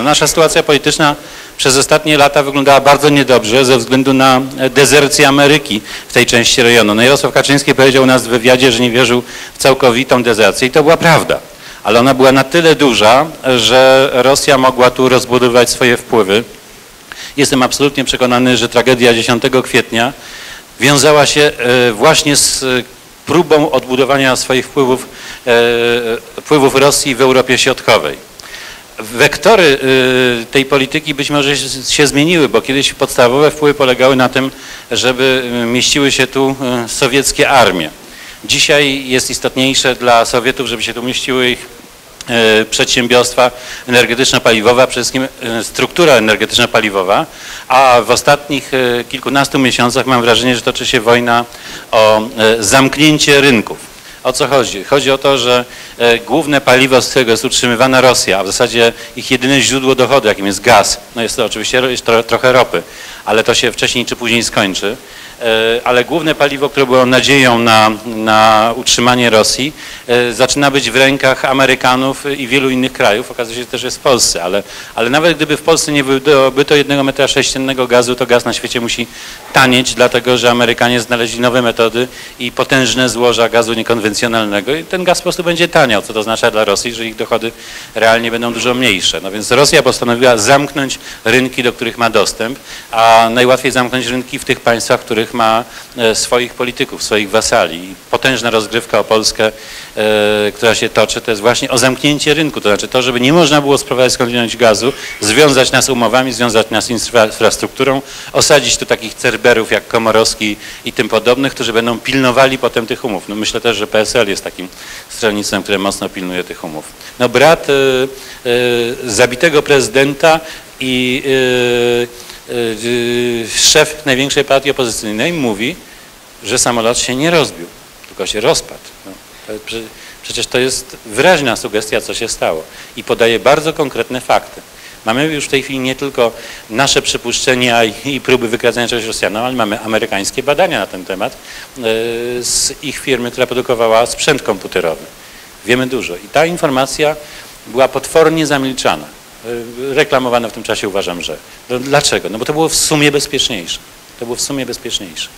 No, nasza sytuacja polityczna przez ostatnie lata wyglądała bardzo niedobrze ze względu na dezercję Ameryki w tej części rejonu. No Jarosław Kaczyński powiedział u nas w wywiadzie, że nie wierzył w całkowitą dezercję i to była prawda. Ale ona była na tyle duża, że Rosja mogła tu rozbudować swoje wpływy. Jestem absolutnie przekonany, że tragedia 10 kwietnia wiązała się e, właśnie z próbą odbudowania swoich wpływów, e, wpływów Rosji w Europie Środkowej. Wektory y, tej polityki być może się zmieniły, bo kiedyś podstawowe wpływy polegały na tym, żeby y, mieściły się tu y, sowieckie armie. Dzisiaj jest istotniejsze dla Sowietów, żeby się tu mieściły ich przedsiębiorstwa energetyczno-paliwowe, przede wszystkim struktura energetyczno-paliwowa, a w ostatnich kilkunastu miesiącach mam wrażenie, że toczy się wojna o zamknięcie rynków. O co chodzi? Chodzi o to, że e, główne paliwo, z którego jest utrzymywana Rosja, a w zasadzie ich jedyne źródło dochodu, jakim jest gaz, no jest to oczywiście trochę ropy, ale to się wcześniej czy później skończy, ale główne paliwo, które było nadzieją na, na utrzymanie Rosji, e, zaczyna być w rękach Amerykanów i wielu innych krajów. Okazuje się też, że jest w Polsce, ale, ale nawet gdyby w Polsce nie byłoby jednego metra sześciennego gazu, to gaz na świecie musi tanieć, dlatego że Amerykanie znaleźli nowe metody i potężne złoża gazu niekonwencjonalnego i ten gaz po prostu będzie taniał, co to oznacza dla Rosji, że ich dochody realnie będą dużo mniejsze. No więc Rosja postanowiła zamknąć rynki, do których ma dostęp, a najłatwiej zamknąć rynki w tych państwach, w których których ma e, swoich polityków, swoich wasali. Potężna rozgrywka o Polskę, e, która się toczy, to jest właśnie o zamknięcie rynku, to znaczy to, żeby nie można było sprowadzać skądinąć gazu, związać nas umowami, związać nas infrastrukturą, osadzić tu takich cerberów jak Komorowski i tym podobnych, którzy będą pilnowali potem tych umów. No myślę też, że PSL jest takim stronnictwem, które mocno pilnuje tych umów. No brat y, y, zabitego prezydenta i y, szef największej partii opozycyjnej mówi, że samolot się nie rozbił, tylko się rozpadł. No, przecież to jest wyraźna sugestia, co się stało i podaje bardzo konkretne fakty. Mamy już w tej chwili nie tylko nasze przypuszczenia i próby wykradzania czegoś Rosjanom, ale mamy amerykańskie badania na ten temat y, z ich firmy, która produkowała sprzęt komputerowy. Wiemy dużo i ta informacja była potwornie zamilczana. Y, reklamowane w tym czasie uważam, że. No, dlaczego? No bo to było w sumie bezpieczniejsze. To było w sumie bezpieczniejsze.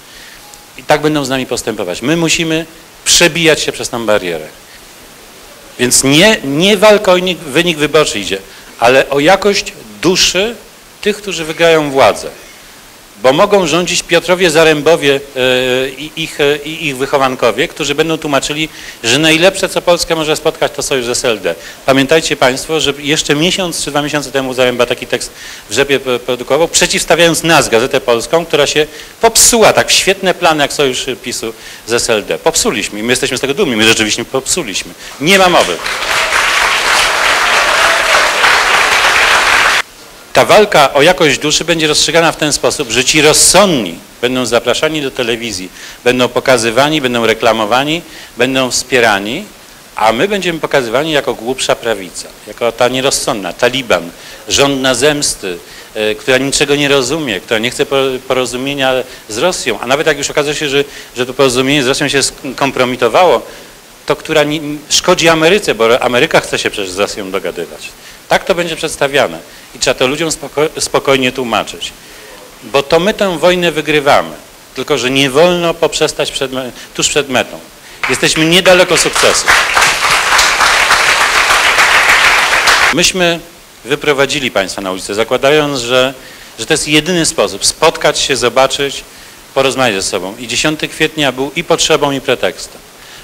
I tak będą z nami postępować. My musimy przebijać się przez tą barierę. Więc nie, nie walka o wynik wyborczy idzie, ale o jakość duszy tych, którzy wygrają władzę bo mogą rządzić Piotrowie Zarębowie e, i ich, e, i ich wychowankowie, którzy będą tłumaczyli, że najlepsze, co Polskę może spotkać, to sojusz z SLD. Pamiętajcie Państwo, że jeszcze miesiąc czy dwa miesiące temu Zaręba taki tekst w Rzepie produkował, przeciwstawiając nas, Gazetę Polską, która się popsuła, tak świetne plany jak sojusz PiSu z SLD. Popsuliśmy i my jesteśmy z tego dumni, my rzeczywiście popsuliśmy. Nie ma mowy. Ta walka o jakość duszy będzie rozstrzygana w ten sposób, że ci rozsądni będą zapraszani do telewizji, będą pokazywani, będą reklamowani, będą wspierani, a my będziemy pokazywani jako głupsza prawica, jako ta nierozsądna, taliban, żądna zemsty, e, która niczego nie rozumie, która nie chce porozumienia z Rosją, a nawet jak już okazuje się, że, że to porozumienie z Rosją się skompromitowało, to która szkodzi Ameryce, bo Ameryka chce się przecież z Rosją dogadywać. Tak to będzie przedstawiane i trzeba to ludziom spoko spokojnie tłumaczyć. Bo to my tę wojnę wygrywamy, tylko że nie wolno poprzestać przed, tuż przed metą. Jesteśmy niedaleko sukcesu. Myśmy wyprowadzili Państwa na ulicę, zakładając, że, że to jest jedyny sposób spotkać się, zobaczyć, porozmawiać ze sobą. I 10 kwietnia był i potrzebą, i pretekstem.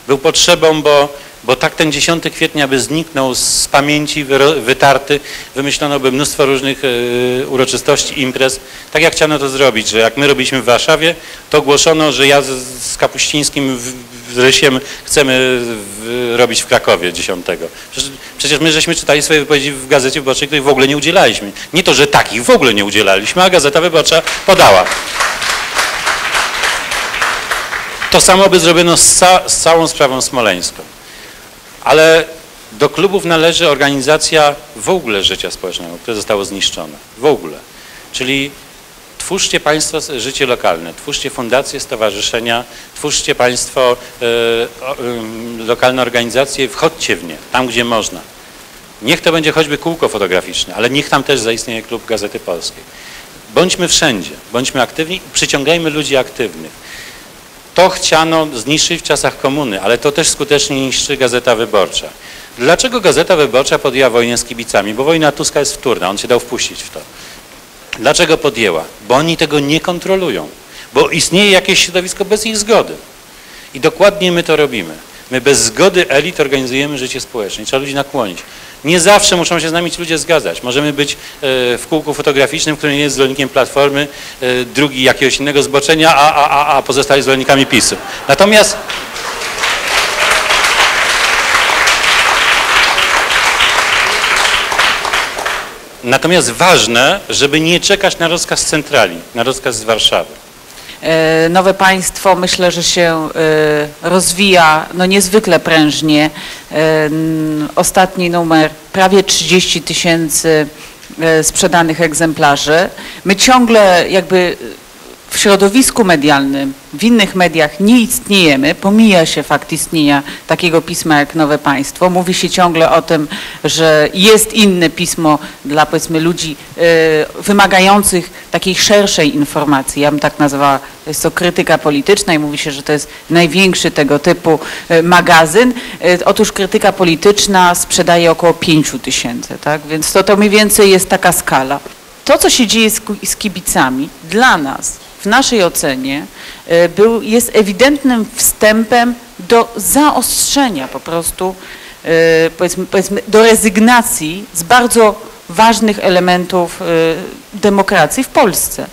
Był potrzebą, bo bo tak ten 10 kwietnia by zniknął z pamięci, wytarty, wymyślono by mnóstwo różnych e, uroczystości, imprez, tak jak chciano to zrobić, że jak my robiliśmy w Warszawie, to ogłoszono, że ja z, z Kapuścińskim w Rysiem chcemy w, robić w Krakowie 10. Przecież, przecież, my żeśmy czytali swoje wypowiedzi w Gazecie Wyborczej, której w ogóle nie udzielaliśmy. Nie to, że takich w ogóle nie udzielaliśmy, a Gazeta Wyborcza podała. To samo by zrobiono z, ca z całą sprawą smoleńską. Ale do klubów należy organizacja w ogóle życia społecznego, które zostało zniszczone. W ogóle. Czyli twórzcie Państwo życie lokalne, twórzcie fundacje, stowarzyszenia, twórzcie Państwo y, y, lokalne organizacje, wchodźcie w nie, tam gdzie można. Niech to będzie choćby kółko fotograficzne, ale niech tam też zaistnieje klub Gazety Polskiej. Bądźmy wszędzie, bądźmy aktywni, przyciągajmy ludzi aktywnych. To chciano zniszczyć w czasach komuny, ale to też skutecznie niszczy Gazeta Wyborcza. Dlaczego Gazeta Wyborcza podjęła wojnę z kibicami? Bo wojna Tuska jest wtórna, on się dał wpuścić w to. Dlaczego podjęła? Bo oni tego nie kontrolują, bo istnieje jakieś środowisko bez ich zgody. I dokładnie my to robimy. My bez zgody elit organizujemy życie społeczne. Trzeba ludzi nakłonić. Nie zawsze muszą się z nami ci ludzie zgadzać. Możemy być e, w kółku fotograficznym, który nie jest zwolennikiem Platformy, e, drugi jakiegoś innego zboczenia, a, a, a, pozostali zwolennikami PiSu. Natomiast Natomiast ważne, żeby nie czekać na rozkaz centrali, na rozkaz z Warszawy. E, nowe państwo myślę, że się e, rozwija no niezwykle prężnie. E, ostatni numer prawie 30 tysięcy sprzedanych egzemplarzy. My ciągle jakby w środowisku medialnym, w innych mediach nie istniejemy, pomija się fakt istnienia takiego pisma jak Nowe Państwo. Mówi się ciągle o tym, że jest inne pismo dla powiedzmy ludzi y, wymagających takiej szerszej informacji. Ja bym tak nazwała, jest to krytyka polityczna i mówi się, że to jest największy tego typu y, magazyn. Y, otóż krytyka polityczna sprzedaje około 5 tysięcy, tak? Więc to, to mniej więcej jest taka skala. To, co się dzieje z, z kibicami, dla nas naszej ocenie e, był, jest ewidentnym wstępem do zaostrzenia po prostu, e, powiedzmy, powiedzmy do rezygnacji z bardzo ważnych elementów e, demokracji w Polsce.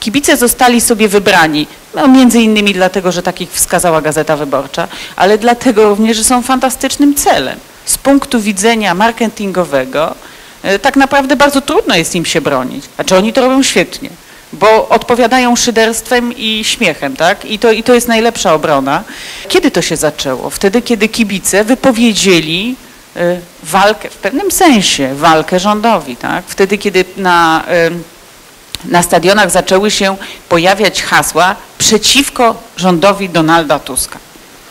Kibice zostali sobie wybrani, no między innymi dlatego, że takich wskazała Gazeta Wyborcza, ale dlatego również, że są fantastycznym celem. Z punktu widzenia marketingowego tak naprawdę bardzo trudno jest im się bronić. Znaczy oni to robią świetnie bo odpowiadają szyderstwem i śmiechem, tak? I to, I to jest najlepsza obrona. Kiedy to się zaczęło? Wtedy, kiedy kibice wypowiedzieli y, walkę, w pewnym sensie walkę rządowi, tak? Wtedy, kiedy na, y, na stadionach zaczęły się pojawiać hasła przeciwko rządowi Donalda Tuska.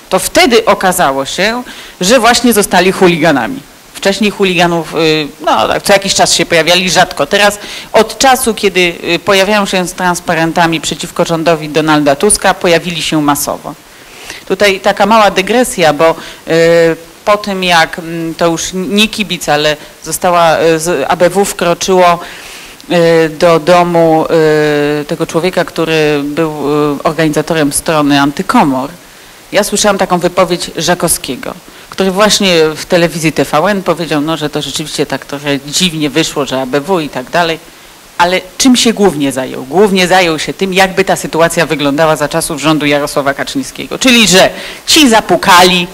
To wtedy okazało się, że właśnie zostali chuliganami. Wcześniej chuliganów y, no, tak, co jakiś czas się pojawiali, rzadko. Teraz od czasu, kiedy y, pojawiają się z transparentami przeciwko rządowi Donalda Tuska, pojawili się masowo. Tutaj taka mała dygresja, bo y, po tym jak mm, to już nie kibic, ale została, ABW wkroczyło do domu tego człowieka, który był organizatorem strony Antykomor, ja słyszałam taką wypowiedź Żakowskiego który właśnie w telewizji TVN powiedział, no, że to rzeczywiście tak trochę dziwnie wyszło, że ABW i tak dalej. Ale czym się głównie zajął? Głównie zajął się tym, jakby ta sytuacja wyglądała za czasów rządu Jarosława Kaczyńskiego. Czyli, że ci zapukali,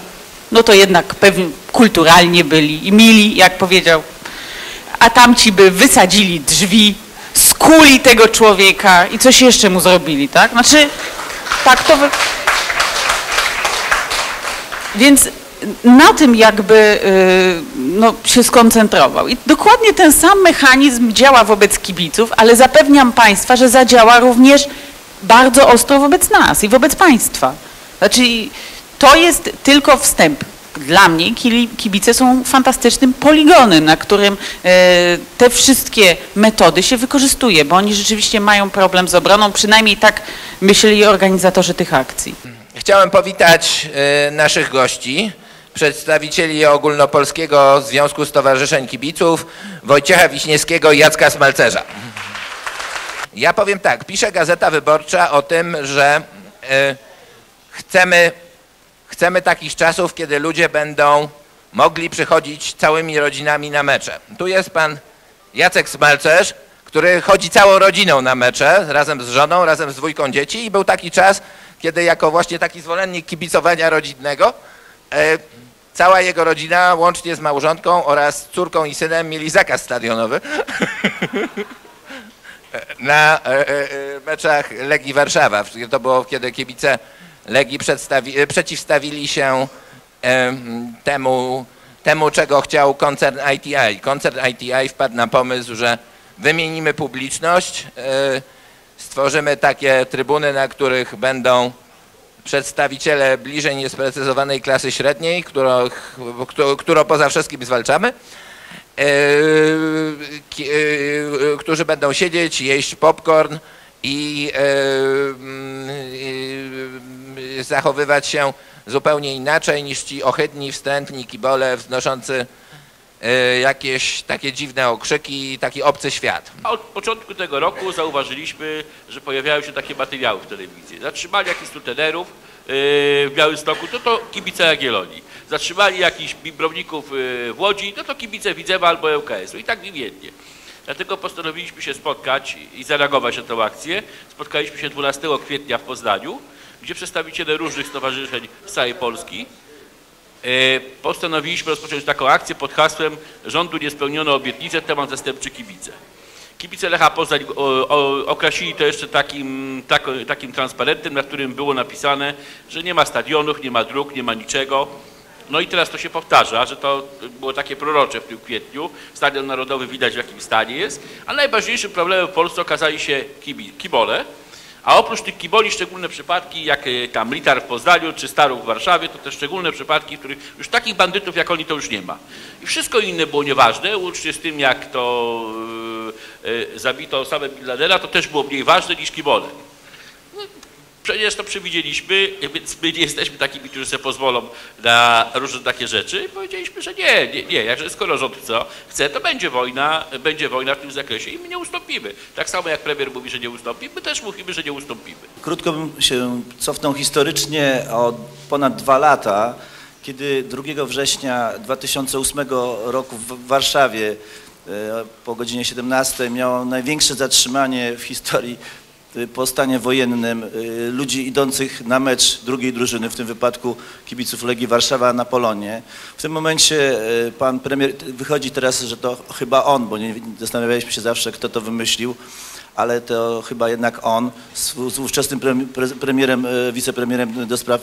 no to jednak pewnie kulturalnie byli i mili, jak powiedział, a tamci by wysadzili drzwi, skuli tego człowieka i coś jeszcze mu zrobili, tak? Znaczy, tak to... Wy... Więc na tym jakby y, no, się skoncentrował. I dokładnie ten sam mechanizm działa wobec kibiców, ale zapewniam Państwa, że zadziała również bardzo ostro wobec nas i wobec Państwa. Znaczy to jest tylko wstęp. Dla mnie kibice są fantastycznym poligonem, na którym e, te wszystkie metody się wykorzystuje, bo oni rzeczywiście mają problem z obroną, przynajmniej tak myśleli organizatorzy tych akcji. Chciałem powitać e, naszych gości przedstawicieli Ogólnopolskiego Związku Stowarzyszeń Kibiców, Wojciecha Wiśniewskiego i Jacka Smalcerza. Ja powiem tak, pisze Gazeta Wyborcza o tym, że y, chcemy, chcemy takich czasów, kiedy ludzie będą mogli przychodzić całymi rodzinami na mecze. Tu jest pan Jacek Smalcerz, który chodzi całą rodziną na mecze, razem z żoną, razem z dwójką dzieci i był taki czas, kiedy jako właśnie taki zwolennik kibicowania rodzinnego e, Cała jego rodzina, łącznie z małżonką oraz córką i synem, mieli zakaz stadionowy na e, e, meczach Legii Warszawa. To było, kiedy kibice Legii przeciwstawili się temu, temu, czego chciał koncern ITI. Koncern ITI wpadł na pomysł, że wymienimy publiczność, e, stworzymy takie trybuny, na których będą przedstawiciele bliżej niesprecyzowanej klasy średniej, którą, którą poza wszystkim zwalczamy e, e, którzy będą siedzieć, jeść popcorn i e, mm, zachowywać się zupełnie inaczej niż ci ohydni, wstrętni kibole wznoszący jakieś takie dziwne okrzyki, taki obcy świat. A od początku tego roku zauważyliśmy, że pojawiają się takie materiały w telewizji. Zatrzymali jakichś tutenerów yy, w Białymstoku, to to kibice Jagiellonii. Zatrzymali jakichś bimbrowników yy, w Łodzi, to to kibice Widzewa albo ŁKS-u i tak wymiennie. Dlatego postanowiliśmy się spotkać i zareagować na tę akcję. Spotkaliśmy się 12 kwietnia w Poznaniu, gdzie przedstawiciele różnych stowarzyszeń z całej Polski E, postanowiliśmy rozpocząć taką akcję pod hasłem rządu nie spełniono obietnice, temat zastępczy kibice. Kibice Lecha Poznań określili to jeszcze takim, tak, takim transparentem, na którym było napisane, że nie ma stadionów, nie ma dróg, nie ma niczego. No i teraz to się powtarza, że to było takie prorocze w tym kwietniu. Stadion Narodowy widać w jakim stanie jest, a najważniejszym problemem w Polsce okazali się kibole. A oprócz tych kiboli szczególne przypadki, jak e, tam Litar w Poznaniu czy Starów w Warszawie, to te szczególne przypadki, w których już takich bandytów jak oni to już nie ma. I wszystko inne było nieważne, łącznie z tym jak to e, e, zabito Osama Bin Ladena, to też było mniej ważne niż kibole. Przecież to przewidzieliśmy, więc my nie jesteśmy takimi, którzy sobie pozwolą na różne takie rzeczy. I powiedzieliśmy, że nie, nie, nie, jakże skoro rząd chce, chce, to będzie wojna, będzie wojna w tym zakresie i my nie ustąpimy. Tak samo jak premier mówi, że nie ustąpi, my też mówimy, że nie ustąpimy. Krótko bym się cofnął historycznie o ponad dwa lata, kiedy 2 września 2008 roku w Warszawie e, po godzinie 17 miało największe zatrzymanie w historii po stanie wojennym e, ludzi idących na mecz drugiej drużyny, w tym wypadku kibiców Legii Warszawa na Polonie. W tym momencie e, pan premier, wychodzi teraz, że to chyba on, bo nie, zastanawialiśmy się zawsze, kto to wymyślił, ale to chyba jednak on z, z ówczesnym pre- pre- premierem, wicepremierem do spraw,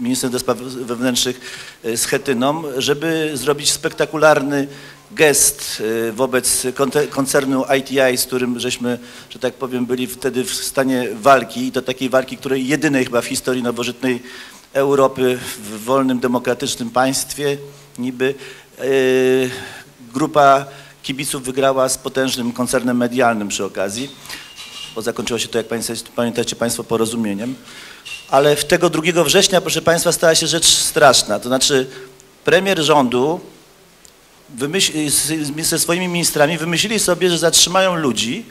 ministrem do spraw wewnętrznych z Chetyną, żeby zrobić spektakularny gest e, wobec koncernu ITI, z którym żeśmy, że tak powiem, byli wtedy w stanie walki i to takiej walki, której jedynej chyba w historii nowożytnej Europy w wolnym, demokratycznym państwie niby e, grupa kibiców wygrała z potężnym koncernem medialnym przy okazji, bo zakończyło się to, jak pamiętacie, Państwo, porozumieniem. Ale w tego 2 września, proszę Państwa, stała się rzecz straszna. To znaczy premier rządu ze swoimi ministrami wymyślili sobie, że zatrzymają ludzi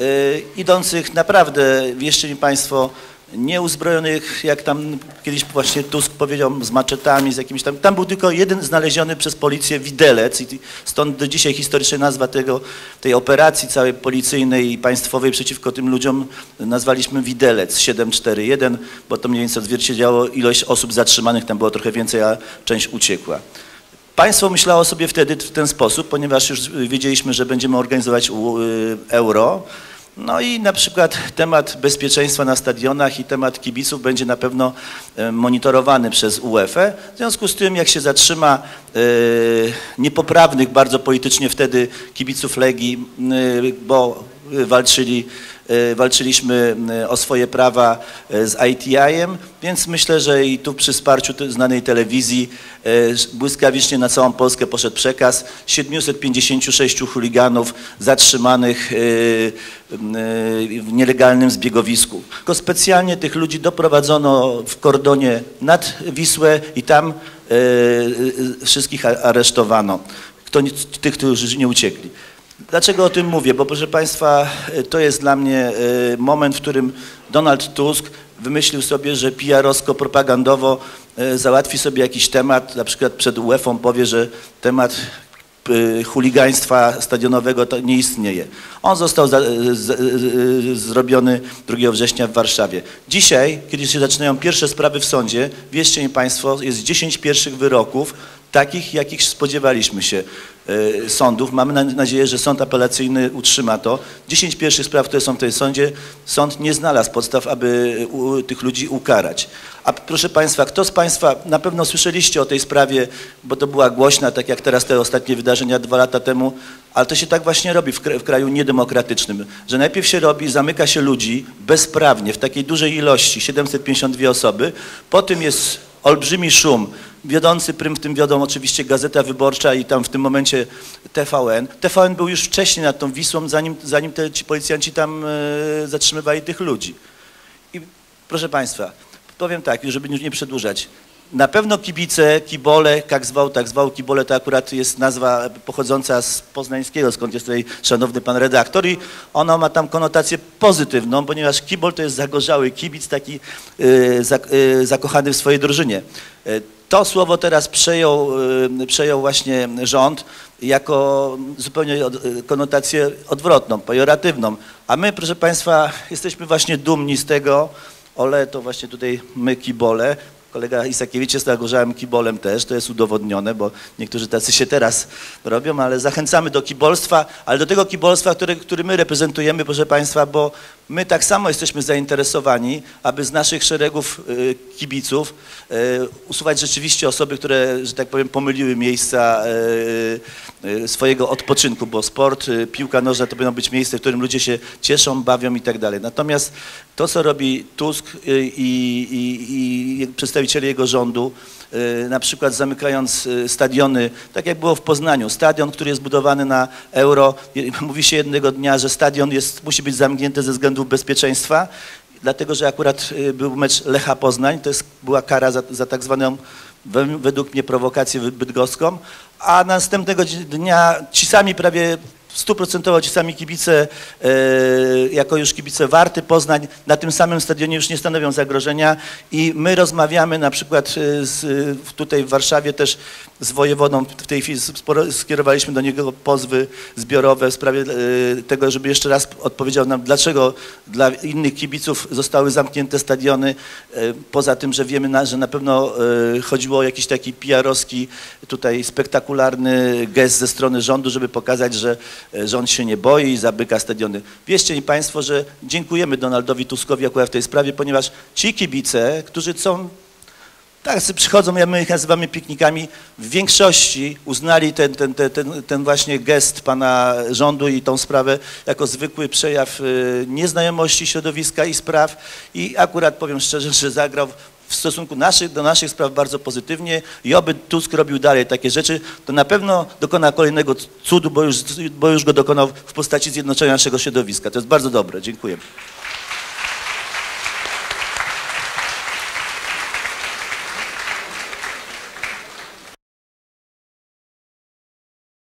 y, idących naprawdę, wierzcie mi Państwo, nieuzbrojonych, jak tam kiedyś właśnie Tusk powiedział, z maczetami, z jakimiś tam. Tam był tylko jeden znaleziony przez policję widelec i stąd do dzisiaj historyczna nazwa tego, tej operacji całej policyjnej i państwowej przeciwko tym ludziom nazwaliśmy widelec 741, bo to mniej więcej odzwierciedlało ilość osób zatrzymanych, tam było trochę więcej, a część uciekła. Państwo myślało sobie wtedy w ten sposób, ponieważ już wiedzieliśmy, że będziemy organizować y, euro. No i na przykład temat bezpieczeństwa na stadionach i temat kibiców będzie na pewno e, monitorowany przez UEFA. W związku z tym, jak się zatrzyma e, niepoprawnych bardzo politycznie wtedy kibiców Legii, y, bo walczyli, walczyliśmy e, o swoje prawa e, z ITI-em, więc myślę, że i tu przy wsparciu znanej telewizji e, błyskawicznie na całą Polskę poszedł przekaz 756 chuliganów zatrzymanych w nielegalnym zbiegowisku. Tylko specjalnie tych ludzi doprowadzono w kordonie nad Wisłę i tam wszystkich aresztowano. Kto, tych, którzy nie uciekli. Dlaczego o tym mówię? Bo proszę Państwa, e, to jest dla mnie e, moment, w którym Donald Tusk wymyślił sobie, że PR-owsko-propagandowo e, załatwi sobie jakiś temat, na przykład przed UEFA powie, że temat chuligaństwa stadionowego to nie istnieje. On został za, z, z, zrobiony 2 września w Warszawie. Dzisiaj, kiedy się zaczynają pierwsze sprawy w sądzie, wierzcie mi Państwo, jest 10 pierwszych wyroków, takich, jakich spodziewaliśmy się e, sądów. Mamy na- nadzieję, że sąd apelacyjny utrzyma to. 10 pierwszych spraw, które są w tej sądzie, sąd nie znalazł podstaw, aby u, tych ludzi ukarać. A proszę Państwa, kto z Państwa, na pewno słyszeliście o tej sprawie, bo to była głośna, tak jak teraz te ostatnie wydarzenia dwa lata temu, ale to się tak właśnie robi w kraju niedemokratycznym, że najpierw się robi, zamyka się ludzi bezprawnie w takiej dużej ilości, 752 osoby, po tym jest olbrzymi szum. Wiodący prym w tym wiodą oczywiście Gazeta Wyborcza i tam w tym momencie TVN. TVN był już wcześniej nad tą Wisłą, zanim, zanim te, ci policjanci tam e, zatrzymywali tych ludzi. I proszę Państwa, powiem tak, żeby już nie przedłużać. Na pewno kibice, kibole, jak zwał, tak zwał, kibole to akurat jest nazwa pochodząca z poznańskiego, skąd jest tutaj szanowny pan redaktor i ona ma tam konotację pozytywną, ponieważ kibol to jest zagorzały kibic, taki y, y, zakochany w swojej drużynie. Y, to słowo teraz przejął, przejął właśnie rząd jako zupełnie konotację odwrotną, pejoratywną. A my, proszę Państwa, jesteśmy właśnie dumni z tego, Ole to właśnie tutaj my kibole, Kolega Isakiewicz jest zagorzałym kibolem też, to jest udowodnione, bo niektórzy tacy się teraz robią, ale zachęcamy do kibolstwa, ale do tego kibolstwa, który, który my reprezentujemy, proszę Państwa, bo my tak samo jesteśmy zainteresowani, aby z naszych szeregów y, kibiców y, usuwać rzeczywiście osoby, które, że tak powiem, pomyliły miejsca y, swojego odpoczynku, bo sport, piłka nożna to powinno być miejsce, w którym ludzie się cieszą, bawią i tak dalej. Natomiast to, co robi Tusk i, i, i przedstawiciele jego rządu, y, na przykład zamykając y, stadiony, tak jak było w Poznaniu, stadion, który jest budowany na euro, mówi się jednego dnia, że stadion jest, musi być zamknięty ze względów bezpieczeństwa, dlatego że akurat y, był mecz Lecha Poznań, to jest, była kara za, za tak zwaną we- według mnie prowokację bydgoską, a następnego dnia ci sami prawie stuprocentowo ci sami kibice, e, jako już kibice Warty Poznań, na tym samym stadionie już nie stanowią zagrożenia. I my rozmawiamy na przykład e, z, tutaj w Warszawie też z wojewodą, w tej chwili skierowaliśmy do niego pozwy zbiorowe w sprawie e, tego, żeby jeszcze raz odpowiedział nam, dlaczego dla innych kibiców zostały zamknięte stadiony, poza tym, że wiemy, na, że na pewno chodziło o jakiś taki PR-owski tutaj spektakularny gest ze strony rządu, żeby pokazać, że rząd się nie boi i zamyka stadiony. Wierzcie mi Państwo, że dziękujemy Donaldowi Tuskowi akurat w tej sprawie, ponieważ ci kibice, którzy są tak, przychodzą, ja my ich nazywamy piknikami, w większości uznali ten, ten, ten, ten, właśnie gest pana rządu i tą sprawę jako zwykły przejaw y, nieznajomości środowiska i spraw i akurat powiem szczerze, że zagrał w stosunku naszych, do naszych spraw bardzo pozytywnie i oby Tusk robił dalej takie rzeczy, to na pewno dokona kolejnego cudu, bo już, bo już go dokonał w postaci zjednoczenia naszego środowiska. To jest bardzo dobre. Dziękuję.